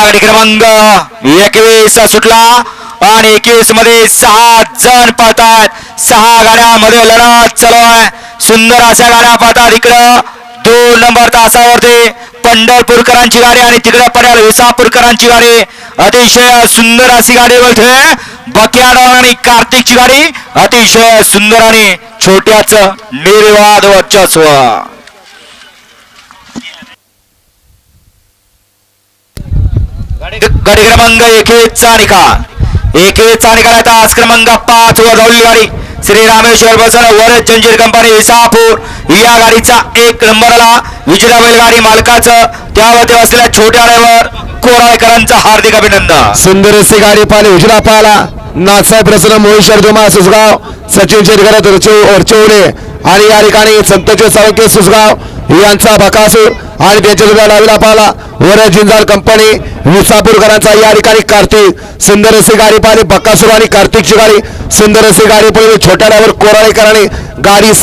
गाडी क्रमांक एकवीस सुटला. आणि एकवीसमध्ये सहा जण पळतात सहा गाड्यामध्ये लढत चालू आहे. सुंदर अशा गाड्या पळतात इकडं. दोन नंबर तासावरती पंढरपूरकरांची गाडी आणि तिकडे पडेल विसापूरकरांची गाडी अतिशय सुंदर अशी गाडी बोलते बकियाड आणि कार्तिकची गाडी अतिशय सुंदर आणि छोट्याच निर्वाद वर्चस्व. गाडी क्रमांक एकेचा निकाल एकेचा निकाल आता आज क्रमांक पाच वर धावली गाडी. श्री रामेश्वर बसन वर जंजीर कंपनी विसापूर या गाडीचा एक नंबरला विजेता बैलगाडी मालकाचं त्यावरती असलेल्या छोट्या ड्रायव्हर कोराळकरांचं हार्दिक अभिनंदन. सुंदर अशी गाडी पाहिली उजला पाहिला नाथसाहेब प्रसन्न मोहित शर्दुमा सुसगाव सचिन शेतकऱ्या वरचवले आणि या ठिकाणी संतोष सावके सुसगाव यांचा बकासूर आणि त्यांच्या सुद्धा लावला पाहिला वर जिंजाल कंपनी मुसापूरकरांचा या ठिकाणी कार्तिक. सुंदर अशी गाडी पाहिली बकासूर आणि कार्तिकची गाडी. सुंदर अशी गाडी पाहिली छोट्या डावर कोराळेकरांनी गाडी